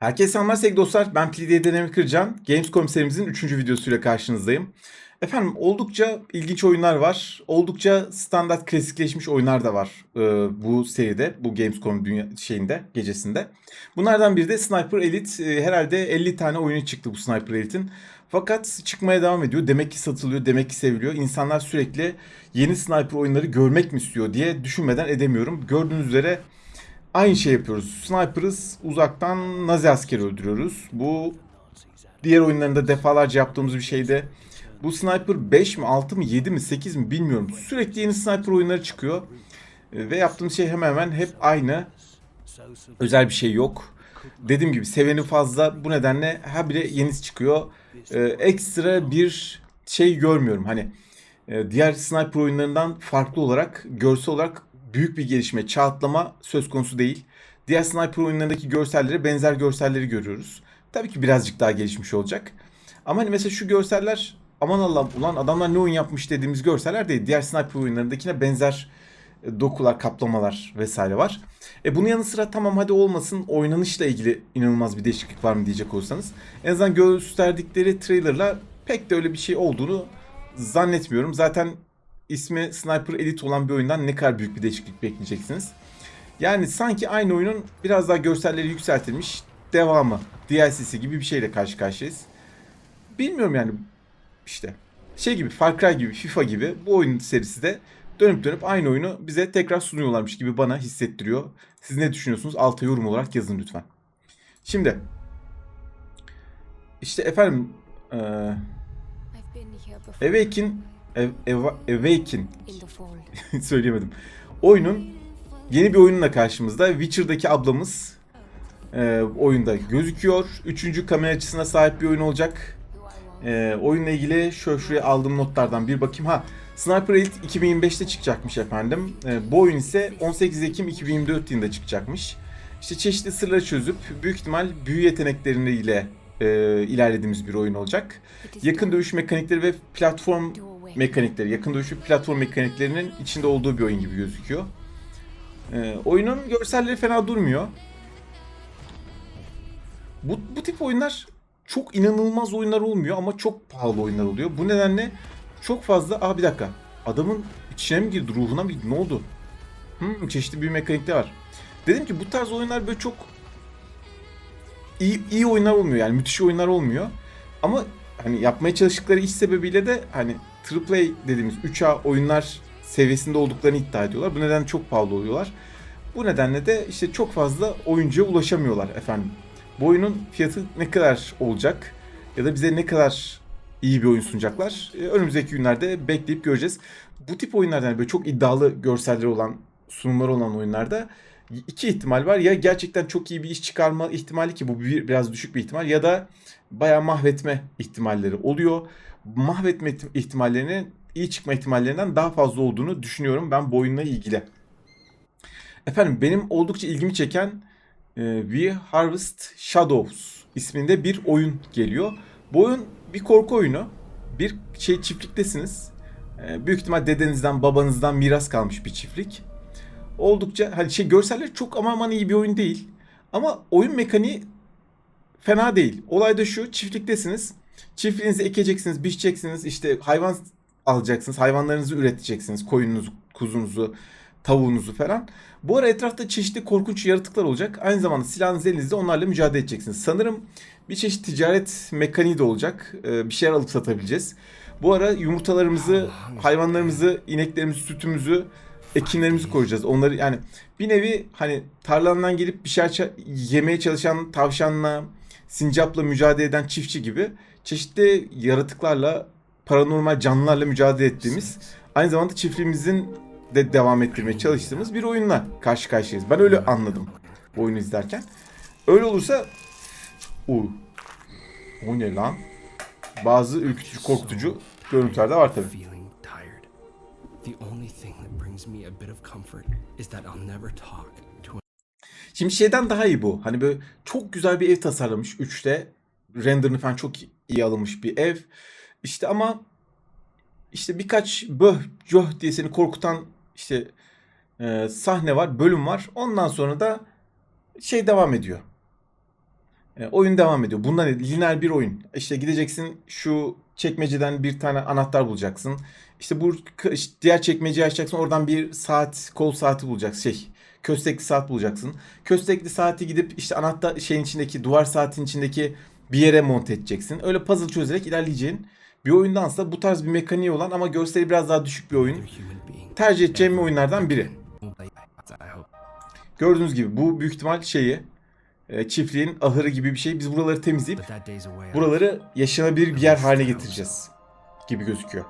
Herkese selamlar sevgili dostlar. Ben PD'ye Deneme Kırcan. Gamescom serimizin 3. videosuyla karşınızdayım. Efendim oldukça ilginç oyunlar var. Oldukça standart klasikleşmiş oyunlar da var e, bu seride. Bu Gamescom dünya şeyinde, gecesinde. Bunlardan biri de Sniper Elite. E, herhalde 50 tane oyunu çıktı bu Sniper Elite'in. Fakat çıkmaya devam ediyor. Demek ki satılıyor, demek ki seviliyor. İnsanlar sürekli yeni sniper oyunları görmek mi istiyor diye düşünmeden edemiyorum. Gördüğünüz üzere Aynı şey yapıyoruz. Sniper'ız. Uzaktan Nazi askeri öldürüyoruz. Bu diğer oyunlarında defalarca yaptığımız bir şeyde. Bu Sniper 5 mi 6 mı 7 mi 8 mi bilmiyorum. Sürekli yeni Sniper oyunları çıkıyor. E, Ve yaptığımız şey hemen hemen hep aynı. Özel bir şey yok. Dediğim gibi seveni fazla. Bu nedenle her biri yenisi çıkıyor. E, ekstra bir şey görmüyorum. Hani e, diğer sniper oyunlarından farklı olarak görsel olarak büyük bir gelişme, çağatlama söz konusu değil. Diğer sniper oyunlarındaki görsellere benzer görselleri görüyoruz. Tabii ki birazcık daha gelişmiş olacak. Ama hani mesela şu görseller aman Allah'ım ulan adamlar ne oyun yapmış dediğimiz görseller değil. Diğer sniper oyunlarındakine benzer e, dokular, kaplamalar vesaire var. E bunun yanı sıra tamam hadi olmasın oynanışla ilgili inanılmaz bir değişiklik var mı diyecek olursanız. En azından gösterdikleri trailerla pek de öyle bir şey olduğunu zannetmiyorum. Zaten ismi Sniper Elite olan bir oyundan ne kadar büyük bir değişiklik bekleyeceksiniz. Yani sanki aynı oyunun biraz daha görselleri yükseltilmiş devamı, DLC'si gibi bir şeyle karşı karşıyayız. Bilmiyorum yani işte şey gibi Far Cry gibi FIFA gibi bu oyun serisi de dönüp dönüp aynı oyunu bize tekrar sunuyorlarmış gibi bana hissettiriyor. Siz ne düşünüyorsunuz? Alta yorum olarak yazın lütfen. Şimdi işte efendim eee I've Ev- Eva- Awaken söyleyemedim. Oyunun yeni bir oyunla karşımızda. Witcher'daki ablamız e, oyunda gözüküyor. Üçüncü kamera açısına sahip bir oyun olacak. E, oyunla ilgili şöyle şuraya aldığım notlardan bir bakayım. Ha Sniper Elite 2025'te çıkacakmış efendim. E, bu oyun ise 18 Ekim 2024 yılında çıkacakmış. İşte çeşitli sırları çözüp büyük ihtimal büyü yetenekleriyle e, ilerlediğimiz bir oyun olacak. Yakın dövüş mekanikleri ve platform mekanikleri, yakın dövüş ve platform mekaniklerinin içinde olduğu bir oyun gibi gözüküyor. Ee, oyunun görselleri fena durmuyor. Bu, bu tip oyunlar çok inanılmaz oyunlar olmuyor ama çok pahalı oyunlar oluyor. Bu nedenle çok fazla... Aa bir dakika. Adamın içine mi girdi? Ruhuna mı girdi? Ne oldu? Hmm, çeşitli bir mekanikte var. Dedim ki bu tarz oyunlar böyle çok iyi, iyi oyunlar olmuyor yani müthiş oyunlar olmuyor. Ama hani yapmaya çalıştıkları iş sebebiyle de hani AAA dediğimiz 3A oyunlar seviyesinde olduklarını iddia ediyorlar. Bu nedenle çok pahalı oluyorlar. Bu nedenle de işte çok fazla oyuncuya ulaşamıyorlar efendim. Bu oyunun fiyatı ne kadar olacak ya da bize ne kadar iyi bir oyun sunacaklar. e, Önümüzdeki günlerde bekleyip göreceğiz. Bu tip oyunlardan yani böyle çok iddialı görselleri olan, sunumları olan oyunlarda iki ihtimal var. Ya gerçekten çok iyi bir iş çıkarma ihtimali ki bu bir, biraz düşük bir ihtimal ya da bayağı mahvetme ihtimalleri oluyor. Mahvetme ihtimallerinin iyi çıkma ihtimallerinden daha fazla olduğunu düşünüyorum ben bu oyunla ilgili. Efendim benim oldukça ilgimi çeken e, We Harvest Shadows isminde bir oyun geliyor. Bu oyun bir korku oyunu. Bir şey çiftliktesiniz. E, büyük ihtimal dedenizden babanızdan miras kalmış bir çiftlik. Oldukça hani şey görseller çok aman aman iyi bir oyun değil. Ama oyun mekaniği fena değil. Olay da şu çiftliktesiniz. Çiftliğinizi ekeceksiniz, biçeceksiniz. işte hayvan alacaksınız. Hayvanlarınızı üreteceksiniz. Koyununuzu, kuzunuzu, tavuğunuzu falan. Bu ara etrafta çeşitli korkunç yaratıklar olacak. Aynı zamanda silahınız elinizde onlarla mücadele edeceksiniz. Sanırım bir çeşit ticaret mekaniği de olacak. Ee, bir şeyler alıp satabileceğiz. Bu ara yumurtalarımızı, hayvanlarımızı, ineklerimizi, sütümüzü, ekinlerimizi koruyacağız. Onları yani bir nevi hani tarlandan gelip bir şey yemeye çalışan tavşanla, sincapla mücadele eden çiftçi gibi çeşitli yaratıklarla, paranormal canlılarla mücadele ettiğimiz, aynı zamanda çiftliğimizin de devam ettirmeye çalıştığımız bir oyunla karşı karşıyayız. Ben öyle anladım bu oyunu izlerken. Öyle olursa u o ne lan? Bazı ürkütücü, korkutucu görüntüler de var tabii. The only thing that brings me a bit of comfort is that I'll never talk to Şimdi şeyden daha iyi bu. Hani böyle çok güzel bir ev tasarlamış 3'te. Renderını falan çok iyi alınmış bir ev. İşte ama işte birkaç böh göh diye seni korkutan işte e, sahne var, bölüm var. Ondan sonra da şey devam ediyor. E, oyun devam ediyor. Bundan lineer bir oyun. İşte gideceksin şu çekmeceden bir tane anahtar bulacaksın. İşte bu diğer çekmeceyi açacaksın. Oradan bir saat, kol saati bulacaksın. Şey, köstekli saat bulacaksın. Köstekli saati gidip işte anahtar şeyin içindeki duvar saatin içindeki bir yere monte edeceksin. Öyle puzzle çözerek ilerleyeceğin bir oyundansa bu tarz bir mekaniği olan ama görseli biraz daha düşük bir oyun. Tercih edeceğim oyunlardan biri. Gördüğünüz gibi bu büyük ihtimal şeyi çiftliğin ahırı gibi bir şey. Biz buraları temizleyip buraları yaşanabilir bir yer haline getireceğiz gibi gözüküyor.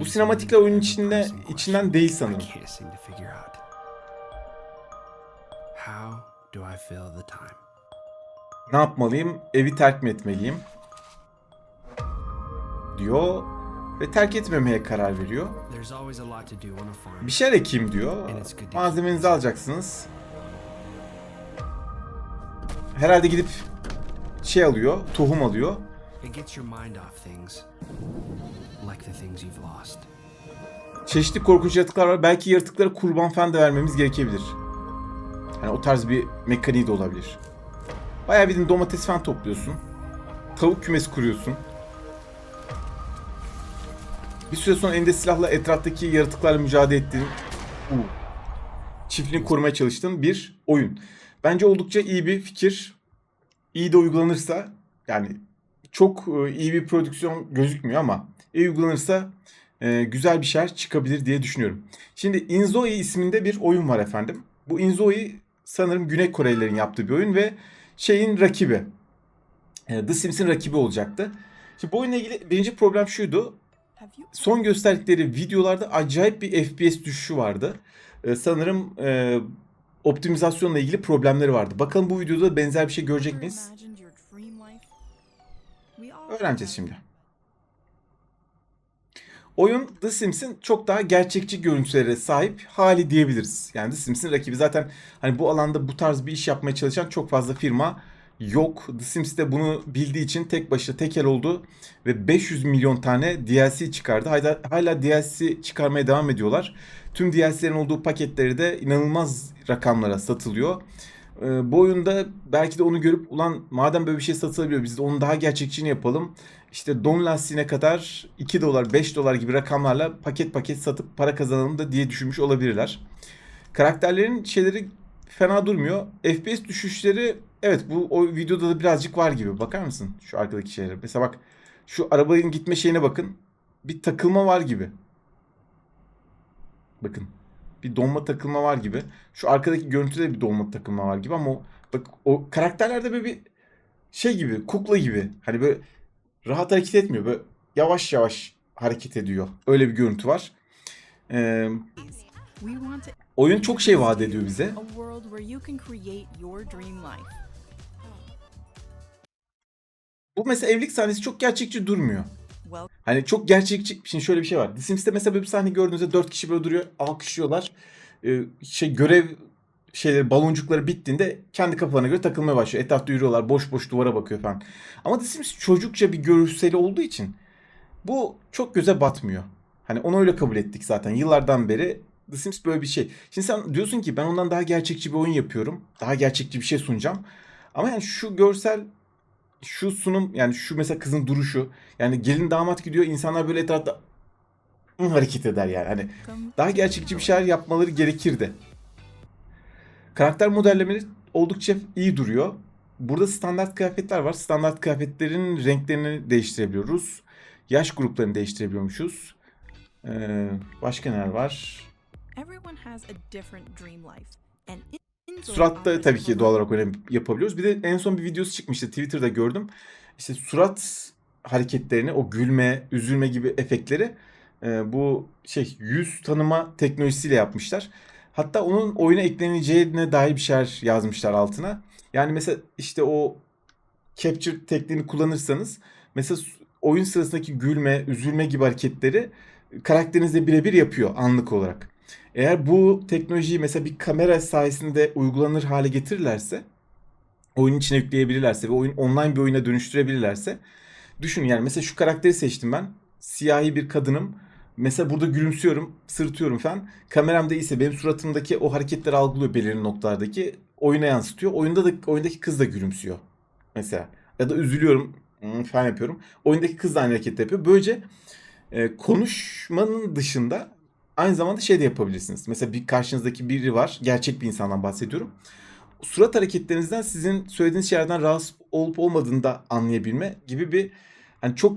Bu one oyunun içinde içinden değil sanırım. Ne yapmalıyım? Evi terk mi etmeliyim? Diyor ve terk etmemeye karar veriyor. Bir şeyler ekeyim diyor. Malzemenizi alacaksınız. Herhalde gidip şey alıyor, tohum alıyor. Çeşitli korkunç yaratıklar var. Belki yaratıklara kurban falan da vermemiz gerekebilir. Hani o tarz bir mekaniği de olabilir. Bayağı bildiğin domates falan topluyorsun. Tavuk kümesi kuruyorsun. Bir süre sonra elinde silahla etraftaki yaratıklarla mücadele ettiğin, çiftliğini korumaya çalıştığın bir oyun. Bence oldukça iyi bir fikir. İyi de uygulanırsa, yani çok e, iyi bir prodüksiyon gözükmüyor ama iyi uygulanırsa e, güzel bir şeyler çıkabilir diye düşünüyorum. Şimdi Inzoi isminde bir oyun var efendim. Bu Inzoi sanırım Güney Korelilerin yaptığı bir oyun ve şeyin rakibi. E, The Sims'in rakibi olacaktı. Şimdi bu oyunla ilgili birinci problem şuydu. Son gösterdikleri videolarda acayip bir FPS düşüşü vardı. Sanırım optimizasyonla ilgili problemleri vardı. Bakalım bu videoda benzer bir şey görecek miyiz? Öğreneceğiz şimdi. Oyun The Sims'in çok daha gerçekçi görüntülere sahip hali diyebiliriz. Yani The Sims'in rakibi zaten hani bu alanda bu tarz bir iş yapmaya çalışan çok fazla firma yok. The Sims de bunu bildiği için tek başına tekel oldu ve 500 milyon tane DLC çıkardı. Hala, hala DLC çıkarmaya devam ediyorlar. Tüm DLC'lerin olduğu paketleri de inanılmaz rakamlara satılıyor. Ee, bu oyunda belki de onu görüp ulan madem böyle bir şey satılabiliyor biz de onun daha gerçekçini yapalım. İşte don lastiğine kadar 2 dolar 5 dolar gibi rakamlarla paket paket satıp para kazanalım da diye düşünmüş olabilirler. Karakterlerin şeyleri fena durmuyor. FPS düşüşleri evet bu o videoda da birazcık var gibi. Bakar mısın şu arkadaki şeylere? Mesela bak şu arabanın gitme şeyine bakın. Bir takılma var gibi. Bakın. Bir donma takılma var gibi. Şu arkadaki görüntüde bir donma takılma var gibi ama o, bak o karakterlerde böyle bir şey gibi, kukla gibi. Hani böyle rahat hareket etmiyor. Böyle yavaş yavaş hareket ediyor. Öyle bir görüntü var. Ee, oyun çok şey vaat ediyor bize. Bu mesela evlilik sahnesi çok gerçekçi durmuyor. Hani çok gerçekçi. Şimdi şöyle bir şey var. The Sims'te mesela bir sahne gördüğünüzde dört kişi böyle duruyor, alkışlıyorlar. Ee, şey görev şeyleri baloncukları bittiğinde kendi kafalarına göre takılmaya başlıyor. Etrafta yürüyorlar, boş boş duvara bakıyor falan. Ama The Sims çocukça bir görseli olduğu için bu çok göze batmıyor. Hani onu öyle kabul ettik zaten yıllardan beri. The Sims böyle bir şey. Şimdi sen diyorsun ki ben ondan daha gerçekçi bir oyun yapıyorum. Daha gerçekçi bir şey sunacağım. Ama yani şu görsel şu sunum yani şu mesela kızın duruşu yani gelin damat gidiyor insanlar böyle etrafta hareket eder yani. Hani daha gerçekçi bir şeyler yapmaları gerekirdi. Karakter modellemeleri oldukça iyi duruyor. Burada standart kıyafetler var. Standart kıyafetlerin renklerini değiştirebiliyoruz. Yaş gruplarını değiştirebiliyormuşuz. Ee, başka neler var? Everyone has a different dream life. And Suratta tabii ki doğal olarak öyle yapabiliyoruz. Bir de en son bir videosu çıkmıştı. Twitter'da gördüm. İşte surat hareketlerini, o gülme, üzülme gibi efektleri e, bu şey yüz tanıma teknolojisiyle yapmışlar. Hatta onun oyuna ekleneceğine dair bir şeyler yazmışlar altına. Yani mesela işte o capture tekniğini kullanırsanız mesela oyun sırasındaki gülme, üzülme gibi hareketleri karakterinizle birebir yapıyor anlık olarak. Eğer bu teknolojiyi mesela bir kamera sayesinde uygulanır hale getirirlerse, oyunun içine yükleyebilirlerse ve oyun online bir oyuna dönüştürebilirlerse düşün yani mesela şu karakteri seçtim ben. Siyahi bir kadınım. Mesela burada gülümsüyorum, sırıtıyorum falan. Kameramda ise benim suratımdaki o hareketleri algılıyor belirli noktalardaki. oyuna yansıtıyor. Oyunda da oyundaki kız da gülümsüyor. Mesela. Ya da üzülüyorum hmm, falan yapıyorum. Oyundaki kız da aynı hareket yapıyor. Böylece e, konuşmanın dışında aynı zamanda şey de yapabilirsiniz. Mesela bir karşınızdaki biri var. Gerçek bir insandan bahsediyorum. Surat hareketlerinizden sizin söylediğiniz şeylerden rahatsız olup olmadığını da anlayabilme gibi bir hani çok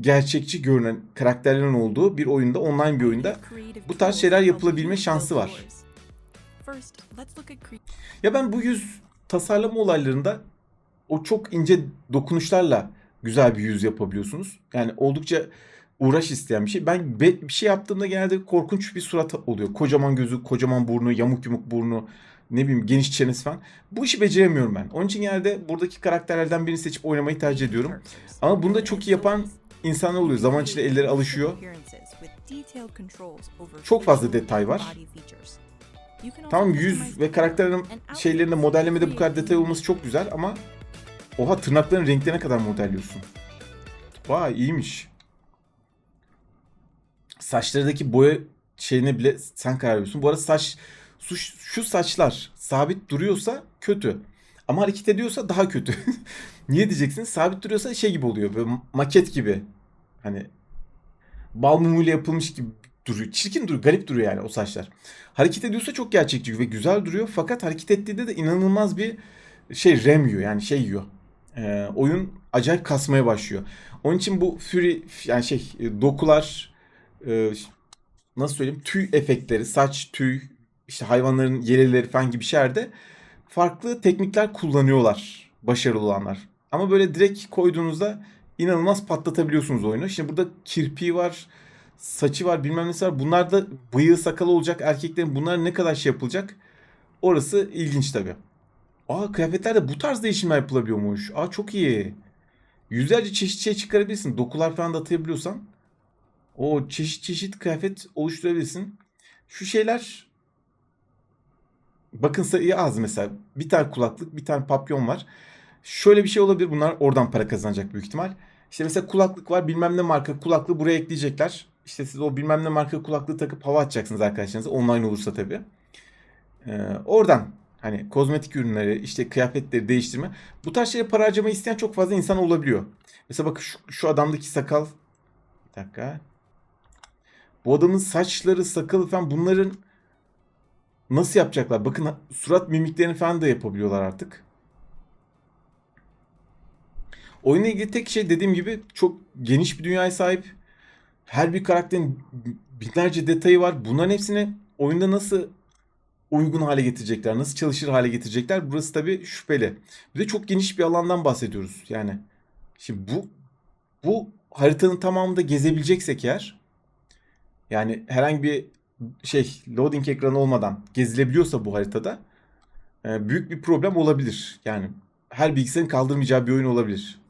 gerçekçi görünen karakterlerin olduğu bir oyunda, online bir oyunda bu tarz şeyler yapılabilme şansı var. Ya ben bu yüz tasarlama olaylarında o çok ince dokunuşlarla güzel bir yüz yapabiliyorsunuz. Yani oldukça uğraş isteyen bir şey. Ben be- bir şey yaptığımda genelde korkunç bir surat oluyor. Kocaman gözü, kocaman burnu, yamuk yumuk burnu, ne bileyim geniş çenesi falan. Bu işi beceremiyorum ben. Onun için genelde buradaki karakterlerden birini seçip oynamayı tercih ediyorum. Ama bunu da çok iyi yapan insanlar oluyor. Zaman içinde elleri alışıyor. Çok fazla detay var. Tamam yüz ve karakterlerin şeylerinde modellemede bu kadar detay olması çok güzel ama oha tırnakların renklerine kadar modelliyorsun. Vay iyiymiş. Saçlarındaki boya şeyine bile sen karar veriyorsun. Bu arada saç şu, şu saçlar sabit duruyorsa kötü. Ama hareket ediyorsa daha kötü. Niye diyeceksiniz? Sabit duruyorsa şey gibi oluyor. Böyle maket gibi. Hani bal mumuyla yapılmış gibi duruyor. Çirkin duruyor. Garip duruyor yani o saçlar. Hareket ediyorsa çok gerçekçi ve güzel duruyor. Fakat hareket ettiğinde de inanılmaz bir şey rem yiyor. Yani şey yiyor. Ee, oyun acayip kasmaya başlıyor. Onun için bu Fury yani şey dokular e, nasıl söyleyeyim tüy efektleri, saç, tüy, işte hayvanların yeleleri falan gibi şeylerde farklı teknikler kullanıyorlar başarılı olanlar. Ama böyle direkt koyduğunuzda inanılmaz patlatabiliyorsunuz oyunu. Şimdi burada kirpiği var, saçı var, bilmem nesi var. Bunlar da bıyığı sakalı olacak erkeklerin bunlar ne kadar şey yapılacak? Orası ilginç tabii. Aa kıyafetlerde bu tarz değişimler yapılabiliyormuş. Aa çok iyi. Yüzlerce çeşit şey çıkarabilirsin. Dokular falan da atayabiliyorsan. O çeşit çeşit kıyafet oluşturabilirsin. Şu şeyler bakın sayı az mesela. Bir tane kulaklık, bir tane papyon var. Şöyle bir şey olabilir. Bunlar oradan para kazanacak büyük ihtimal. İşte mesela kulaklık var. Bilmem ne marka kulaklığı buraya ekleyecekler. İşte siz o bilmem ne marka kulaklığı takıp hava atacaksınız arkadaşlarınıza. Online olursa tabii. Ee, oradan hani kozmetik ürünleri, işte kıyafetleri değiştirme. Bu tarz şeye para harcamayı isteyen çok fazla insan olabiliyor. Mesela bakın şu, şu adamdaki sakal. Bir dakika. Bu adamın saçları, sakalı falan bunların nasıl yapacaklar? Bakın surat mimiklerini falan da yapabiliyorlar artık. Oyunla ilgili tek şey dediğim gibi çok geniş bir dünyaya sahip. Her bir karakterin binlerce detayı var. Bunların hepsini oyunda nasıl uygun hale getirecekler, nasıl çalışır hale getirecekler burası tabii şüpheli. Bir de çok geniş bir alandan bahsediyoruz. Yani şimdi bu bu haritanın tamamında gezebileceksek eğer yani herhangi bir şey loading ekranı olmadan gezilebiliyorsa bu haritada e, büyük bir problem olabilir. Yani her bilgisayarın kaldırmayacağı bir oyun olabilir.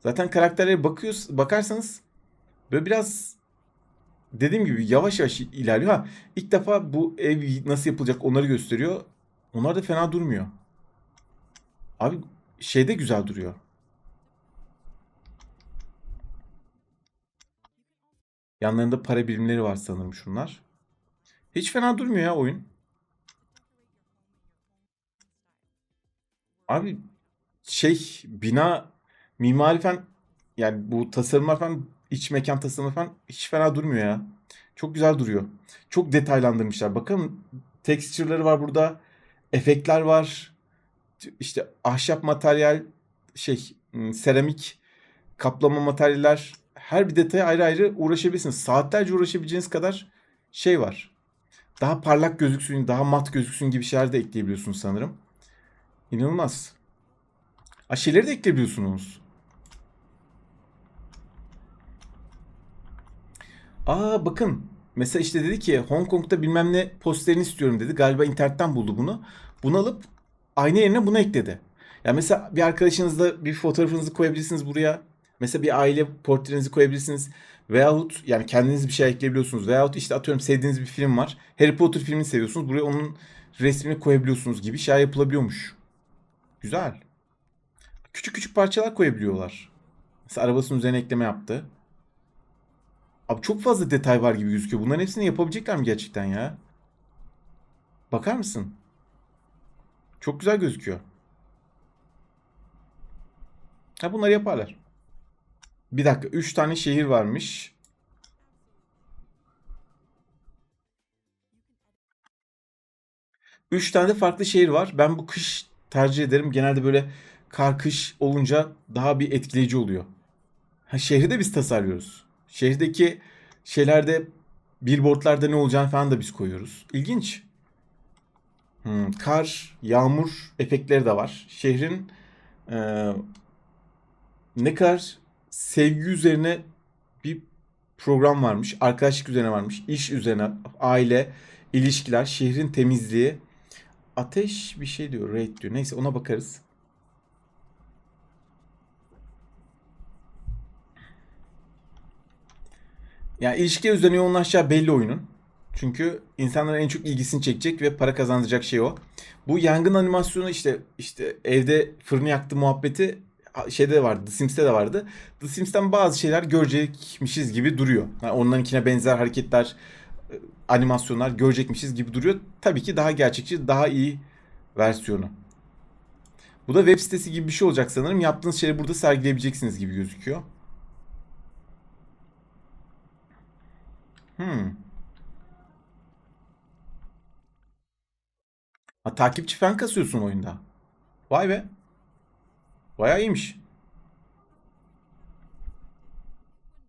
Zaten karakterlere bakıyoruz, bakarsanız böyle biraz dediğim gibi yavaş yavaş ilerliyor. Ha, ilk defa bu ev nasıl yapılacak onları gösteriyor. Onlar da fena durmuyor. Abi şeyde güzel duruyor. Yanlarında para birimleri var sanırım şunlar. Hiç fena durmuyor ya oyun. Abi şey bina mimari falan yani bu tasarımlar falan iç mekan tasarımı falan hiç fena durmuyor ya. Çok güzel duruyor. Çok detaylandırmışlar. Bakın texture'ları var burada. Efektler var. İşte ahşap materyal şey seramik kaplama materyaller her bir detaya ayrı ayrı uğraşabilirsiniz. Saatlerce uğraşabileceğiniz kadar şey var. Daha parlak gözüksün, daha mat gözüksün gibi şeyler de ekleyebiliyorsunuz sanırım. İnanılmaz. Ha şeyleri de ekleyebiliyorsunuz. Aa bakın. Mesela işte dedi ki Hong Kong'da bilmem ne posterini istiyorum dedi. Galiba internetten buldu bunu. Bunu alıp ayna yerine bunu ekledi. Ya mesela bir arkadaşınızla bir fotoğrafınızı koyabilirsiniz buraya. Mesela bir aile portrenizi koyabilirsiniz. Veyahut yani kendiniz bir şey ekleyebiliyorsunuz. Veyahut işte atıyorum sevdiğiniz bir film var. Harry Potter filmini seviyorsunuz. Buraya onun resmini koyabiliyorsunuz gibi şey yapılabiliyormuş. Güzel. Küçük küçük parçalar koyabiliyorlar. Mesela arabasının üzerine ekleme yaptı. Abi çok fazla detay var gibi gözüküyor. Bunların hepsini yapabilecekler mi gerçekten ya? Bakar mısın? Çok güzel gözüküyor. Ha bunları yaparlar. Bir dakika. 3 tane şehir varmış. Üç tane de farklı şehir var. Ben bu kış tercih ederim. Genelde böyle kar kış olunca daha bir etkileyici oluyor. Ha, şehri de biz tasarlıyoruz. Şehirdeki şeylerde billboardlarda ne olacağını falan da biz koyuyoruz. İlginç. Hmm, kar, yağmur efektleri de var. Şehrin eee, ne kadar sevgi üzerine bir program varmış. Arkadaşlık üzerine varmış. iş üzerine, aile, ilişkiler, şehrin temizliği. Ateş bir şey diyor, raid diyor. Neyse ona bakarız. Yani ilişkiler üzerine yoğunlaşacağı belli oyunun. Çünkü insanların en çok ilgisini çekecek ve para kazandıracak şey o. Bu yangın animasyonu işte işte evde fırını yaktı muhabbeti şeyde de vardı. The Sims'te de vardı. The Sims'ten bazı şeyler görecekmişiz gibi duruyor. Yani onlarınkine benzer hareketler, e, animasyonlar görecekmişiz gibi duruyor. Tabii ki daha gerçekçi, daha iyi versiyonu. Bu da web sitesi gibi bir şey olacak sanırım. Yaptığınız şeyleri burada sergileyebileceksiniz gibi gözüküyor. Hmm. Ha, takipçi falan kasıyorsun oyunda. Vay be. Bayağı iyiymiş.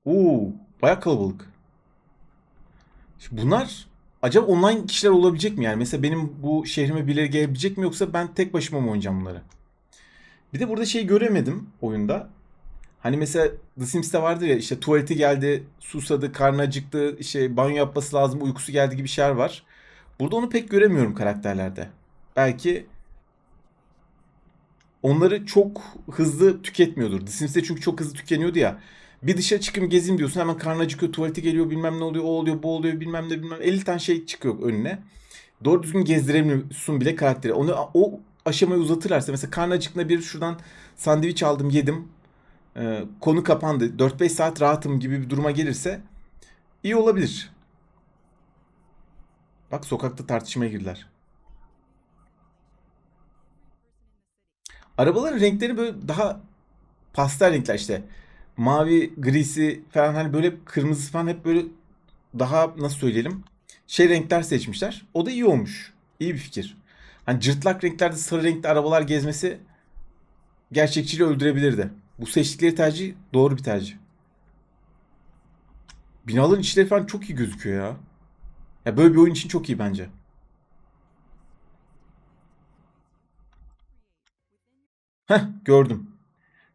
Oo, bayağı kalabalık. Şimdi bunlar acaba online kişiler olabilecek mi yani? Mesela benim bu şehrime birileri gelebilecek mi yoksa ben tek başıma mı oynayacağım bunları? Bir de burada şey göremedim oyunda. Hani mesela The Sims'te vardır ya işte tuvaleti geldi, susadı, karnı acıktı, işte banyo yapması lazım, uykusu geldi gibi şeyler var. Burada onu pek göremiyorum karakterlerde. Belki onları çok hızlı tüketmiyordur. The Sims'te çünkü çok hızlı tükeniyordu ya. Bir dışarı çıkayım gezeyim diyorsun hemen karnı acıkıyor, tuvaleti geliyor, bilmem ne oluyor, o oluyor, bu oluyor, bilmem ne bilmem. 50 tane şey çıkıyor önüne. Doğru düzgün gezdiremiyorsun bile karakteri. Onu o aşamayı uzatırlarsa mesela karnı acıktığında bir şuradan sandviç aldım, yedim. Ee, konu kapandı. 4-5 saat rahatım gibi bir duruma gelirse iyi olabilir. Bak sokakta tartışmaya girdiler. Arabaların renkleri böyle daha pastel renkler işte. Mavi, grisi falan hani böyle kırmızı falan hep böyle daha nasıl söyleyelim şey renkler seçmişler. O da iyi olmuş. İyi bir fikir. Hani cırtlak renklerde sarı renkli arabalar gezmesi gerçekçiliği öldürebilirdi. Bu seçtikleri tercih doğru bir tercih. Binaların içleri falan çok iyi gözüküyor ya. Ya böyle bir oyun için çok iyi bence. Heh gördüm.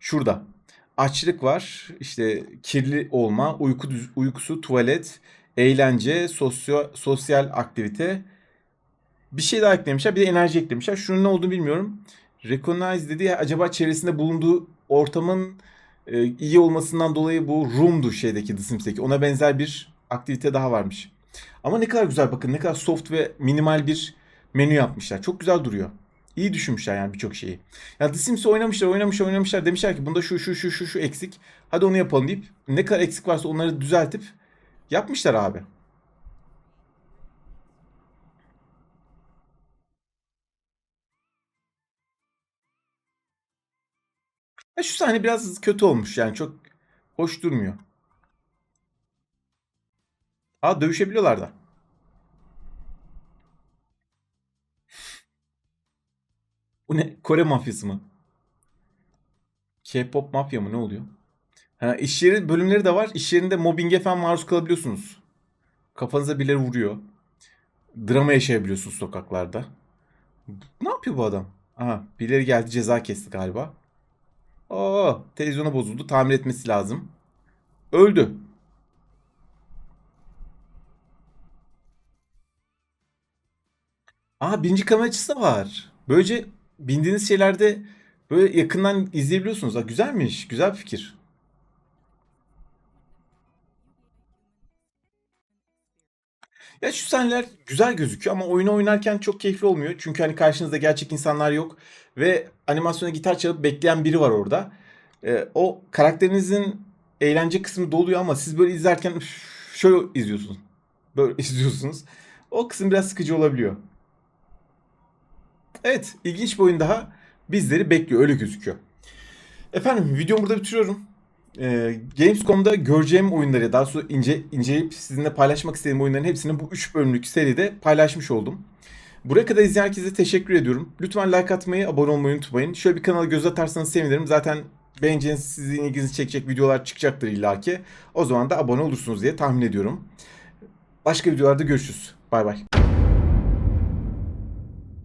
Şurada. Açlık var. İşte kirli olma, uyku uykusu, tuvalet, eğlence, sosyo, sosyal aktivite. Bir şey daha eklemişler. Bir de enerji eklemişler. Şunun ne olduğunu bilmiyorum. Recognize dedi ya acaba çevresinde bulunduğu ortamın e, iyi olmasından dolayı bu room'du şeydeki The Sims'teki. Ona benzer bir aktivite daha varmış. Ama ne kadar güzel bakın ne kadar soft ve minimal bir menü yapmışlar. Çok güzel duruyor. İyi düşünmüşler yani birçok şeyi. Ya The Sims'i oynamışlar, oynamışlar, oynamışlar. Demişler ki bunda şu şu şu şu şu eksik. Hadi onu yapalım deyip ne kadar eksik varsa onları düzeltip yapmışlar abi. Ya şu sahne biraz kötü olmuş yani çok hoş durmuyor. Aa dövüşebiliyorlar da. Bu ne? Kore mafyası mı? K-pop mafya mı? Ne oluyor? Ha, iş yeri bölümleri de var. İş yerinde mobbinge falan maruz kalabiliyorsunuz. Kafanıza birileri vuruyor. Drama yaşayabiliyorsunuz sokaklarda. Ne yapıyor bu adam? Aha, birileri geldi ceza kesti galiba. Oo, televizyona bozuldu. Tamir etmesi lazım. Öldü. Aa birinci kamera açısı da var. Böylece bindiğiniz şeylerde böyle yakından izleyebiliyorsunuz. Aa, güzelmiş. Güzel bir fikir. Ya şu sahneler güzel gözüküyor ama oyunu oynarken çok keyifli olmuyor. Çünkü hani karşınızda gerçek insanlar yok ve animasyona gitar çalıp bekleyen biri var orada. Ee, o karakterinizin eğlence kısmı doluyor ama siz böyle izlerken şöyle izliyorsunuz. Böyle izliyorsunuz. O kısım biraz sıkıcı olabiliyor. Evet ilginç bir oyun daha bizleri bekliyor öyle gözüküyor. Efendim videomu burada bitiriyorum. Ee, Gamescom'da göreceğim oyunları daha sonra ince, inceleyip sizinle paylaşmak istediğim oyunların hepsini bu 3 bölümlük seride paylaşmış oldum. Buraya kadar izleyen herkese teşekkür ediyorum. Lütfen like atmayı, abone olmayı unutmayın. Şöyle bir kanala göz atarsanız sevinirim. Zaten beğeneceğiniz, sizin ilginizi çekecek videolar çıkacaktır illaki. O zaman da abone olursunuz diye tahmin ediyorum. Başka videolarda görüşürüz. Bay bay.